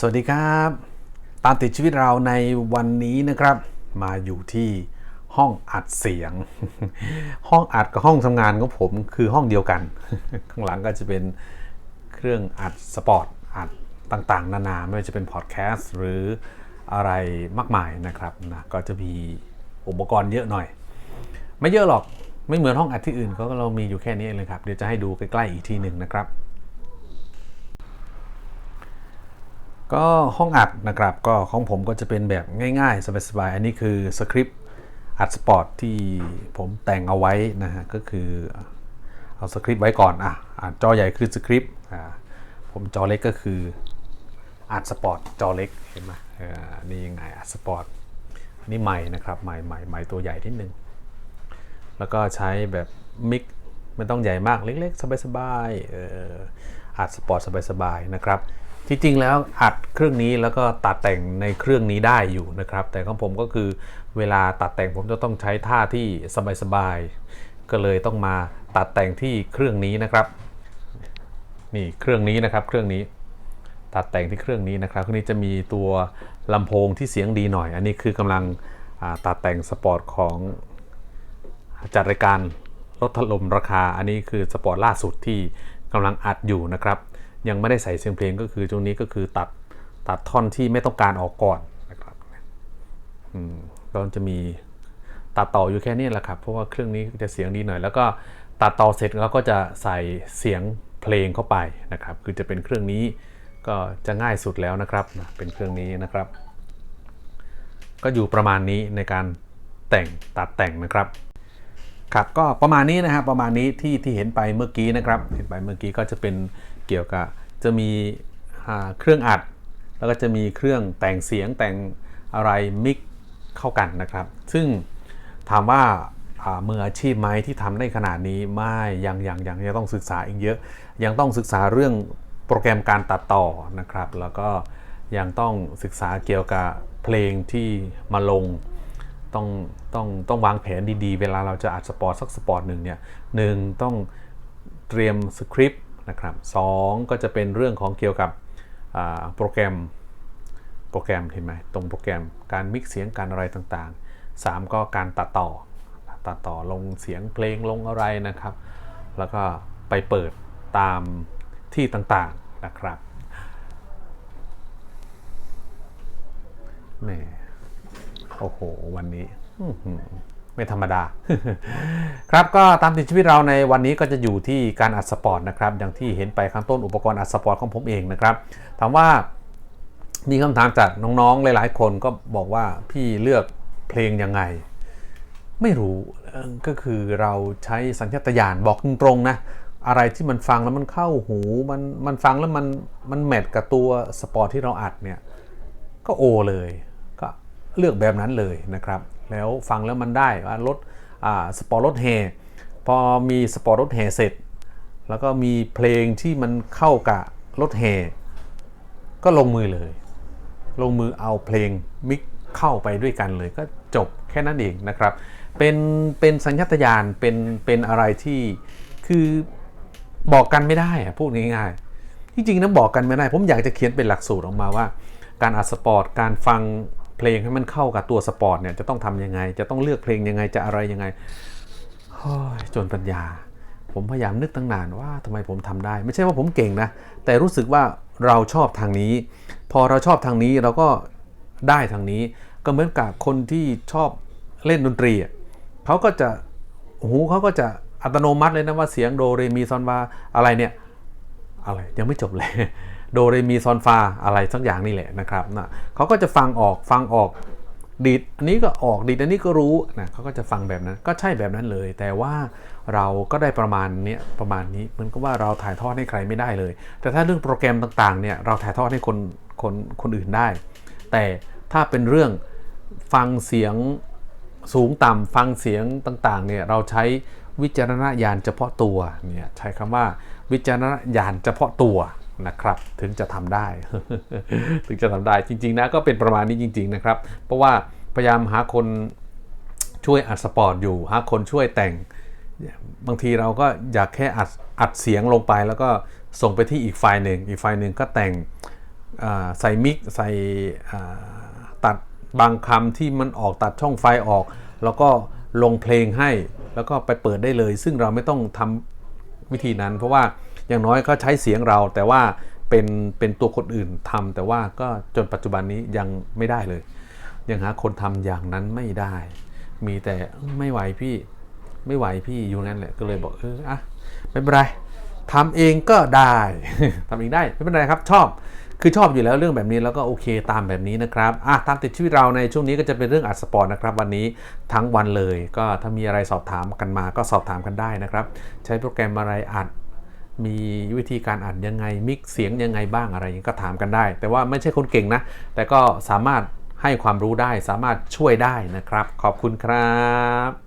สวัสดีครับ ตามติดชีวิตเราในวันนี้นะครับ มาอยู่ที่ห้องอัดเสียง ห้องอัดกับห้องทำงานของผมคือห้องเดียวกัน ข้างหลังก็จะเป็นเครื่องอัดสปอร์ตอัดต่างๆ นานาไม่ว่าจะเป็นพอดแคสต์หรืออะไรมากมายนะครับนะก็จะมีอุปกรณ์เยอะหน่อย ไม่เยอะหรอกไม่เหมือนห้องอัดที่อื่นก็เรามีอยู่แค่นี้เองเลยครับเดี๋ยวจะให้ดูใกล้ๆอีกทีหนึ่งนะครับ ก็ห้องอัดนะครับก็ของผมก็จะเป็นแบบง่ายๆ สบายๆ อันนี้คือสคริปต์อัดสปอร์ตที่ผมแต่งเอาไว้นะฮะก็คือเอาสคริปต์ไว้ก่อนอะอะจอใหญ่คือสคริปต์อ่าผมจอเล็กก็คืออัดสปอร์ตจอเล็กเห็นไหมเออนี่ยังไงอัดสปอร์ตอันนี่ใหม่นะครับใหม่ใหม่ใหม่ตัวใหญ่นิดนึงแล้วก็ใช้แบบมิกไม่ต้องใหญ่มากเล็กๆ สบายๆอออัดสปอร์ตสบายๆนะครับ ที่จริงแล้วอัดเครื่องนี้แล้วก็ตัดแต่งในเครื่องนี้ได้อยู่นะครับ แต่ของผมก็คือเวลาตัดแต่งผมจะต้องใช้ท่าที่สบายๆก็เลยต้องมาตัดแต่งที่เครื่องนี้นะครับนี่เครื่องนี้นะครับ เครื่องนี้ตัดแต่งที่เครื่องนี้นะครับเครื่องนี้จะมีตัวลำโพงที่เสียงดีหน่อย อันนี้คือกำลังตัดแต่งสปอร์ตของจัดรายการลดถล่มราคา อันนี้คือสปอร์ตล่าสุดที่กำลังอัดอยู่นะครับ ยังไม่ได้ใส่เสียงเพลงก็คือตรงนี้ก็คือตัดตัดท่อนที่ไม่ต้องการออกก่อนนะครับอืมก็จะมีตัดต่ออยู่แค่นี้แหละครับ เพราะว่าเครื่องนี้จะเสียงดีหน่อย แล้วก็ตัดต่อเสร็จแล้วก็จะใส่เสียงเพลงเข้าไปนะครับ คือจะเป็นเครื่องนี้ก็จะง่ายสุดแล้วนะครับ เป็นเครื่องนี้นะครับ ก็อยู่ประมาณนี้ในการแต่งตัดแต่งนะครับ ครับก็ประมาณนี้นะครับประมาณนี้ที่ที่เห็นไปเมื่อกี้นะครับ เห็นไปเมื่อกี้ก็จะเป็นเกี่ยวกับจะมีเครื่องอัด แล้วก็จะมีเครื่องแต่งเสียงแต่งอะไรมิกเข้ากันนะครับ ซึ่งถามว่าอ่ามืออาชีพไหมที่ทำได้ขนาดนี้ไม่ยังยังยังยังต้องศึกษาอีกเยอะ ยังต้องศึกษาเรื่องโปรแกรมการตัดต่อนะครับ แล้วก็ยังต้องศึกษาเกี่ยวกับเพลงที่มาลง ต้องต้องต้องวางแผนดีๆ เวลาเราจะอัดสปอร์ตสักสปอร์ตหนึ่งเนี่ยหนึ่งต้องเตรียมสคริปต์นะครับสองก็จะเป็นเรื่องของเกี่ยวกับโปรแกรมโปรแกรมเห็นไหมตรงโปรแกรมการมิกซ์เสียงการอะไรต่างๆสามก็การตัดต่อตัดต่อลงเสียงเพลงลงอะไรนะครับ แล้วก็ไปเปิดตามที่ต่างๆนะครับแหม โอ้โห วันนี้ไม่ธรรมดา ครับก็ตามติดชีวิตเราในวันนี้ก็จะอยู่ที่การอัดสปอร์ตนะครับ อย่างที่เห็นไปข้างต้นอุปกรณ์อัดสปอร์ตของผมเองนะครับ ถามว่ามีคำถามจากน้องๆหลายๆ คนก็บอกว่าพี่เลือกเพลงยังไง ไม่รู้ก็คือเราใช้สัญชาตญาณบอกตรงๆนะอะไรที่มันฟังแล้วมันเข้าหูมันมันฟังแล้วมันมันแมทกับตัวสปอร์ตที่เราอัดเนี่ยก็โอเลย เลือกแบบนั้นเลยนะครับ แล้วฟังแล้วมันได้ว่ารถสปอร์ตรถแห่พอมีสปอร์ตรถแห่เสร็จ แล้วก็มีเพลงที่มันเข้ากับรถแห่ก็ลงมือเลย ลงมือเอาเพลงมิกเข้าไปด้วยกันเลยก็จบแค่นั้นเองนะครับ เป็นเป็นสัญชาตญาณเป็นเป็นอะไรที่คือบอกกันไม่ได้อะพูดง่ายๆที่จริงนะบอกกันไม่ได้ ผมอยากจะเขียนเป็นหลักสูตรออกมาว่า การอัดสปอร์ตการฟัง เพลงให้มันเข้ากับตัวสปอร์ตเนี่ยจะต้องทำยังไง จะต้องเลือกเพลงยังไงจะอะไรยังไงโอ้ยจนปัญญา ผมพยายามนึกตั้งนานว่าทำไมผมทำได้ ไม่ใช่ว่าผมเก่งนะ แต่รู้สึกว่าเราชอบทางนี้ พอเราชอบทางนี้เราก็ได้ทางนี้ ก็เหมือนกับคนที่ชอบเล่นดนตรีเขาก็จะหูเขาก็จะอัตโนมัติเลยนะว่าเสียงโดเรมีซอนวาอะไรเนี่ยอะไรยังไม่จบเลย โดเรมีซอนฟาอะไรสักอย่างนี่แหละนะครับนะเขาก็จะฟังออกฟังออกดีดอันนี้ก็ออกดีดอันนี้ก็รู้นะเขาก็จะฟังแบบนั้นก็ใช่แบบนั้นเลย แต่ว่าเราก็ได้ประมาณนี้ประมาณนี้เหมันก็ว่าเราถ่ายทอดให้ใครไม่ได้เลย แต่ถ้าเรื่องโปรแกรมต่างๆเนี่ยเราถ่ายทอดให้คนคนคนอื่นได้ แต่ถ้าเป็นเรื่องฟังเสียงสูงต่ำฟังเสียงต่างๆเนี่ยเราใช้วิจารณญาณเฉพาะตัวเนี่ยใช้คำว่าวิจารณญาณเฉพาะตัว นะครับถึงจะทำได้ ถึงจะทำได้จริงๆนะก็เป็นประมาณนี้จริง ๆนะครับ เพราะว่าพยายามหาคนช่วยอัดสปอร์ตอยู่หาคนช่วยแต่ง บางทีเราก็อยากแค่อัดอัดเสียงลงไป แล้วก็ส่งไปที่อีกไฟล์หนึ่งอีกไฟล์หนึ่งก็แต่งใส่มิกใส่ตัดบางคำที่มันออกตัดช่องไฟออก แล้วก็ลงเพลงให้แล้วก็ไปเปิดได้เลย ซึ่งเราไม่ต้องทำวิธีนั้น เพราะว่า อย่างน้อยก็ใช้เสียงเราแต่ว่าเป็นเป็นตัวคนอื่นทำแต่ว่าก็จนปัจจุบันนี้ยังไม่ได้เลย ยังหาคนทำอย่างนั้นไม่ได้ มีแต่ไม่ไหวพี่ไม่ไหวพี่อยู่นั่นแหละก็เลยบอกเอออะไม่เป็นไรทำเองก็ได้ทำเองได้ไม่เป็นไรครับชอบคือชอบอยู่แล้วเรื่องแบบนี้แล้วก็โอเคตามแบบนี้นะครับอะตามติดชีวิตเราในช่วงนี้ก็จะเป็นเรื่องอัดสปอร์ตนะครับ วันนี้ทั้งวันเลย ก็ถ้ามีอะไรสอบถามกันมาก็สอบถามกันได้นะครับ ใช้โปรแกรมอะไรอัด มีวิธีการอัดยังไง มิกเสียงยังไงบ้างอะไรอย่างนี้ก็ถามกันได้ แต่ว่าไม่ใช่คนเก่งนะ แต่ก็สามารถให้ความรู้ได้สามารถช่วยได้นะครับ ขอบคุณครับ